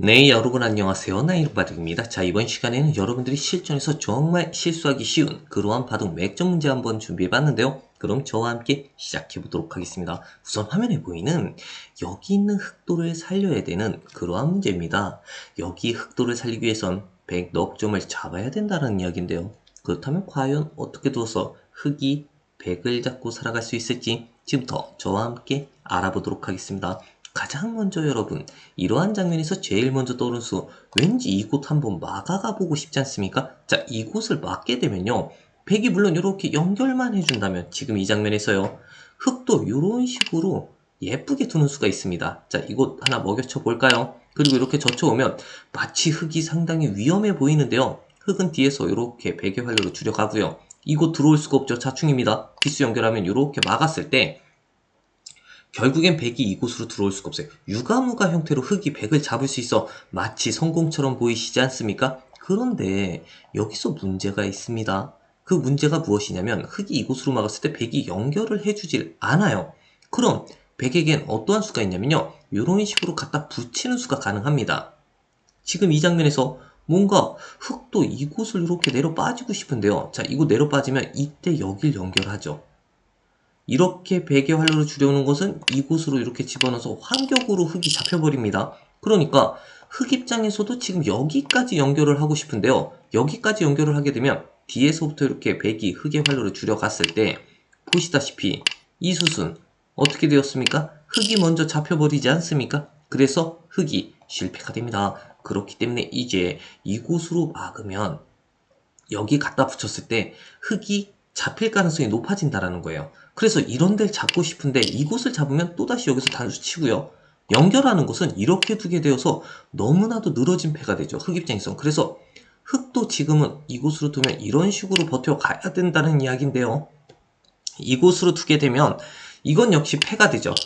네, 여러분 안녕하세요. 나이르바둑입니다. 자, 이번 시간에는 여러분들이 실전에서 정말 실수하기 쉬운 그러한 바둑 맥점 문제 한번 준비해 봤는데요. 그럼 저와 함께 시작해 보도록 하겠습니다. 우선 화면에 보이는 여기 있는 흑도를 살려야 되는 그러한 문제입니다. 여기 흑도를 살리기 위해선 100 넉 점을 잡아야 된다는 이야기인데요. 그렇다면 과연 어떻게 두어서 흑이 100을 잡고 살아갈 수 있을지 지금부터 저와 함께 알아보도록 하겠습니다. 가장 먼저 여러분 이러한 장면에서 제일 먼저 떠오르는 수 왠지 이곳 한번 막아가 보고 싶지 않습니까? 자 이곳을 막게 되면요. 백이 물론 이렇게 연결만 해준다면 지금 이 장면에서요. 흙도 이런 식으로 예쁘게 두는 수가 있습니다. 자 이곳 하나 먹여쳐 볼까요? 그리고 이렇게 젖혀오면 마치 흙이 상당히 위험해 보이는데요. 흙은 뒤에서 이렇게 베개 활로로 줄여가고요. 이곳 들어올 수가 없죠. 자충입니다. 기수 연결하면 이렇게 막았을 때 결국엔 백이 이곳으로 들어올 수가 없어요. 유가무가 형태로 흙이 백을 잡을 수 있어 마치 성공처럼 보이시지 않습니까? 그런데 여기서 문제가 있습니다. 그 문제가 무엇이냐면 흙이 이곳으로 막았을 때 백이 연결을 해주질 않아요. 그럼 백에겐 어떠한 수가 있냐면요. 이런 식으로 갖다 붙이는 수가 가능합니다. 지금 이 장면에서 뭔가 흙도 이곳을 이렇게 내려 빠지고 싶은데요. 자, 이곳 내려 빠지면 이때 여길 연결하죠. 이렇게 베개 활로를 줄여오는 것은 이곳으로 이렇게 집어넣어서 환격으로 흙이 잡혀버립니다. 그러니까 흙 입장에서도 지금 여기까지 연결을 하고 싶은데요. 여기까지 연결을 하게 되면 뒤에서부터 이렇게 백이 흙의 활로를 줄여갔을 때 보시다시피 이 숫은 어떻게 되었습니까? 흙이 먼저 잡혀버리지 않습니까? 그래서 흙이 실패가 됩니다. 그렇기 때문에 이제 이곳으로 막으면 여기 갖다 붙였을 때 흙이 잡힐 가능성이 높아진다라는 거예요. 그래서 이런 데를 잡고 싶은데 이곳을 잡으면 또다시 여기서 단수 치고요. 연결하는 것은 이렇게 두게 되어서 너무나도 늘어진 패가 되죠. 흙 입장에서. 그래서 흙도 지금은 이곳으로 두면 이런 식으로 버텨가야 된다는 이야기인데요. 이곳으로 두게 되면 이건 역시 패가 되죠.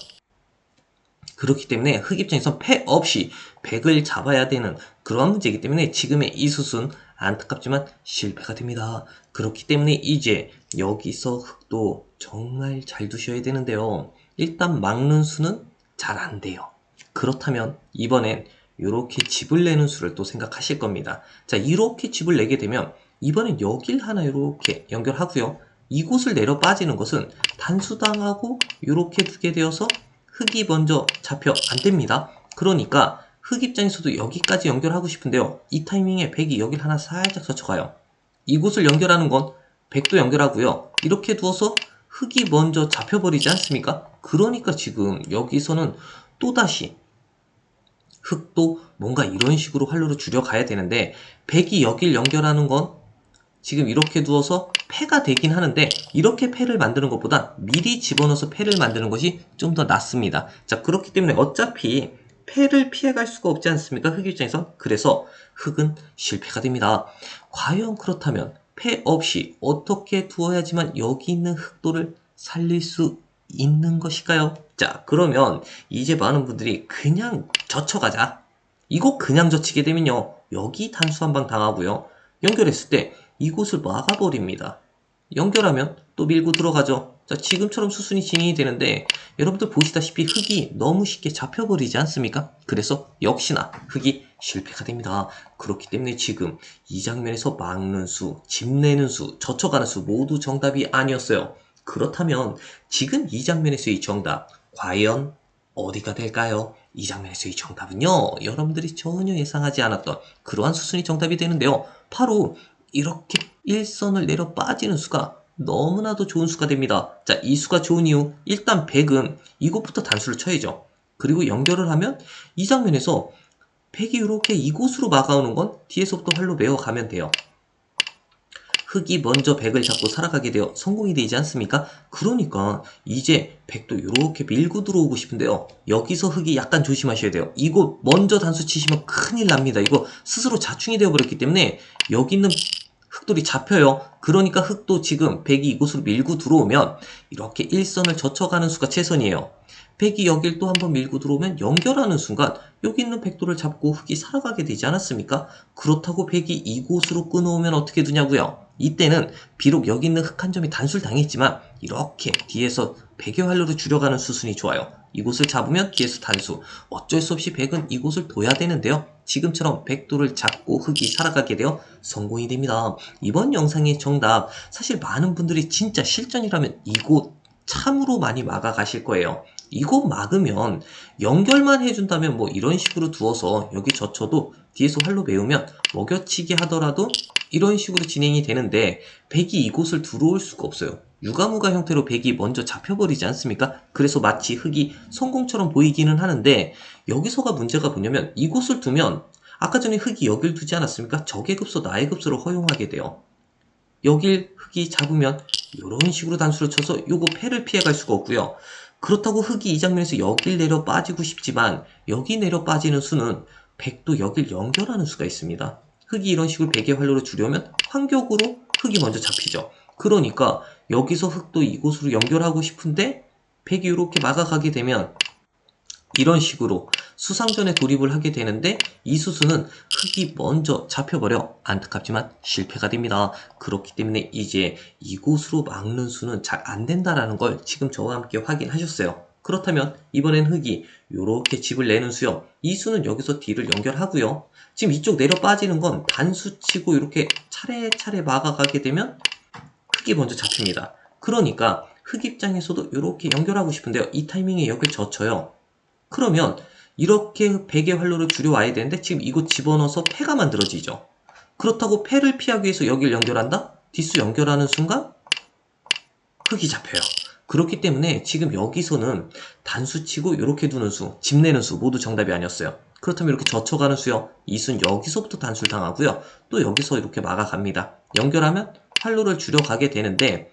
그렇기 때문에 흙 입장에서 패 없이 백을 잡아야 되는 그러한 문제이기 때문에 지금의 이 숫은 안타깝지만 실패가 됩니다. 그렇기 때문에 이제 여기서 흙도 정말 잘 두셔야 되는데요. 일단 막는 수는 잘 안 돼요. 그렇다면 이번엔 이렇게 집을 내는 수를 또 생각하실 겁니다. 자, 이렇게 집을 내게 되면 이번엔 여길 하나 이렇게 연결하고요. 이곳을 내려 빠지는 것은 단수당하고 이렇게 두게 되어서 흙이 먼저 잡혀 안 됩니다. 그러니까 흙 입장에서도 여기까지 연결하고 싶은데요. 이 타이밍에 백이 여길 하나 살짝 젖혀가요. 이곳을 연결하는 건 백도 연결하고요. 이렇게 두어서 흙이 먼저 잡혀버리지 않습니까? 그러니까 지금 여기서는 또다시 흙도 뭔가 이런 식으로 활로를 줄여가야 되는데 백이 여길 연결하는 건 지금 이렇게 두어서 패가 되긴 하는데 이렇게 패를 만드는 것보다 미리 집어넣어서 패를 만드는 것이 좀 더 낫습니다. 자 그렇기 때문에 어차피 패를 피해갈 수가 없지 않습니까? 흙 입장에서. 그래서 흙은 실패가 됩니다. 과연 그렇다면 패 없이 어떻게 두어야지만 여기 있는 흑도를 살릴 수 있는 것일까요? 자 그러면 이제 많은 분들이 그냥 젖혀가자. 이거 그냥 젖히게 되면요. 여기 단수 한 방 당하고요. 연결했을 때 이곳을 막아버립니다. 연결하면 또 밀고 들어가죠. 자, 지금처럼 수순이 진행이 되는데 여러분들 보시다시피 흙이 너무 쉽게 잡혀버리지 않습니까? 그래서 역시나 흙이 실패가 됩니다. 그렇기 때문에 지금 이 장면에서 막는 수, 집 내는 수, 젖혀가는 수 모두 정답이 아니었어요. 그렇다면 지금 이 장면에서의 정답 과연 어디가 될까요? 이 장면에서의 정답은요. 여러분들이 전혀 예상하지 않았던 그러한 수순이 정답이 되는데요. 바로 이렇게 일선을 내려 빠지는 수가 너무나도 좋은 수가 됩니다. 자, 이 수가 좋은 이유 일단 100은 이곳부터 단수를 쳐야죠. 그리고 연결을 하면 이 장면에서 100이 이렇게 이곳으로 막아오는 건 뒤에서부터 활로 메어가면 돼요. 흙이 먼저 100을 잡고 살아가게 되어 성공이 되지 않습니까? 그러니까 이제 100도 이렇게 밀고 들어오고 싶은데요. 여기서 흙이 약간 조심하셔야 돼요. 이거 먼저 단수 치시면 큰일 납니다. 이거 스스로 자충이 되어버렸기 때문에 여기 있는 흙돌이 잡혀요. 그러니까 흙도 지금 100이 이곳으로 밀고 들어오면 이렇게 일선을 젖혀가는 수가 최선이에요. 100이 여길 또 한번 밀고 들어오면 연결하는 순간 여기 있는 백도를 잡고 흙이 살아가게 되지 않았습니까? 그렇다고 100이 이곳으로 끊어오면 어떻게 되냐고요? 이때는 비록 여기 있는 흑 한 점이 단술 당했지만 이렇게 뒤에서 활로로 줄여가는 수순이 좋아요. 이곳을 잡으면 뒤에서 단수. 어쩔 수 없이 백은 이곳을 둬야 되는데요. 지금처럼 백도를 잡고 흑이 살아가게 되어 성공이 됩니다. 이번 영상의 정답 사실 많은 분들이 진짜 실전이라면 이곳 참으로 많이 막아 가실 거예요. 이곳 막으면 연결만 해준다면 뭐 이런 식으로 두어서 여기 젖혀도 뒤에서 활로 메우면 먹여치기 하더라도 이런 식으로 진행이 되는데 백이 이곳을 들어올 수가 없어요. 유가무가 형태로 백이 먼저 잡혀버리지 않습니까? 그래서 마치 흑이 성공처럼 보이기는 하는데 여기서가 문제가 뭐냐면 이곳을 두면 아까 전에 흑이 여길 두지 않았습니까? 적의 급소 나의 급소를 허용하게 돼요. 여길 흑이 잡으면 이런 식으로 단수를 쳐서 요거 패를 피해갈 수가 없고요. 그렇다고 흑이 이 장면에서 여길 내려 빠지고 싶지만 여기 내려 빠지는 수는 백도 여길 연결하는 수가 있습니다. 흑이 이런 식으로 백의 활로를 주려면 환격으로 흑이 먼저 잡히죠. 그러니까 여기서 흑도 이곳으로 연결하고 싶은데 백이 이렇게 막아가게 되면 이런 식으로 수상전에 돌입을 하게 되는데 이 수수는 흑이 먼저 잡혀버려 안타깝지만 실패가 됩니다. 그렇기 때문에 이제 이곳으로 막는 수는 잘 안 된다라는 걸 지금 저와 함께 확인하셨어요. 그렇다면 이번엔 흑이 이렇게 집을 내는 수요. 이 수는 여기서 D를 연결하고요. 지금 이쪽 내려 빠지는 건 단수 치고 이렇게 차례차례 막아가게 되면 흑이 먼저 잡힙니다. 그러니까 흑 입장에서도 이렇게 연결하고 싶은데요. 이 타이밍에 여기 젖혀요. 그러면 이렇게 백의 활로를 줄여와야 되는데 지금 이곳 집어넣어서 패가 만들어지죠. 그렇다고 패를 피하기 위해서 여기를 연결한다? 뒷수 연결하는 순간 흑이 잡혀요. 그렇기 때문에 지금 여기서는 단수 치고 이렇게 두는 수, 집 내는 수 모두 정답이 아니었어요. 그렇다면 이렇게 젖혀가는 수요. 이 수는 여기서부터 단수를 당하고요. 또 여기서 이렇게 막아갑니다. 연결하면 활로를 줄여가게 되는데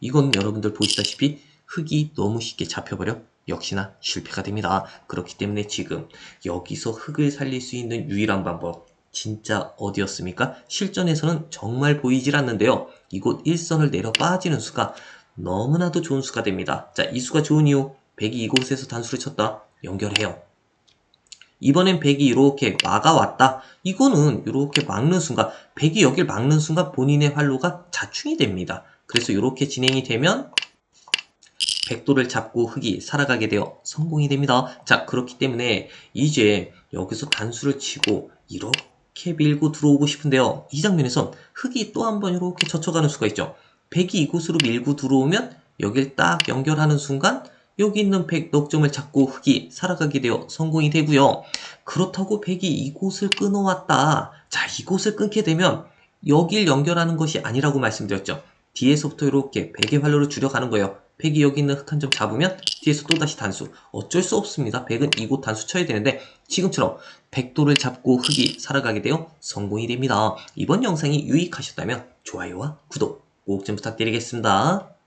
이건 여러분들 보시다시피 흑이 너무 쉽게 잡혀버려 역시나 실패가 됩니다. 그렇기 때문에 지금 여기서 흑을 살릴 수 있는 유일한 방법 진짜 어디였습니까? 실전에서는 정말 보이질 않는데요. 이곳 1선을 내려 빠지는 수가 너무나도 좋은 수가 됩니다. 자, 이 수가 좋은 이유 백이 이곳에서 단수를 쳤다. 연결해요. 이번엔 백이 이렇게 막아왔다. 이거는 이렇게 막는 순간 백이 여길 막는 순간 본인의 활로가 자충이 됩니다. 그래서 이렇게 진행이 되면 백도를 잡고 흑이 살아가게 되어 성공이 됩니다. 자, 그렇기 때문에 이제 여기서 단수를 치고 이렇게 밀고 들어오고 싶은데요. 이 장면에선 흑이 또 한 번 이렇게 젖혀가는 수가 있죠. 백이 이곳으로 밀고 들어오면 여길 딱 연결하는 순간 여기 있는 백 넉점을 잡고 흑이 살아가게 되어 성공이 되고요. 그렇다고 백이 이곳을 끊어왔다. 자, 이곳을 끊게 되면 여길 연결하는 것이 아니라고 말씀드렸죠. 뒤에서부터 이렇게 백의 활로를 줄여가는 거예요. 백이 여기 있는 흑한 점 잡으면 뒤에서 또다시 단수. 어쩔 수 없습니다. 백은 이곳 단수 쳐야 되는데 지금처럼 백도를 잡고 흑이 살아가게 되어 성공이 됩니다. 이번 영상이 유익하셨다면 좋아요와 구독 꼭 좀 부탁드리겠습니다.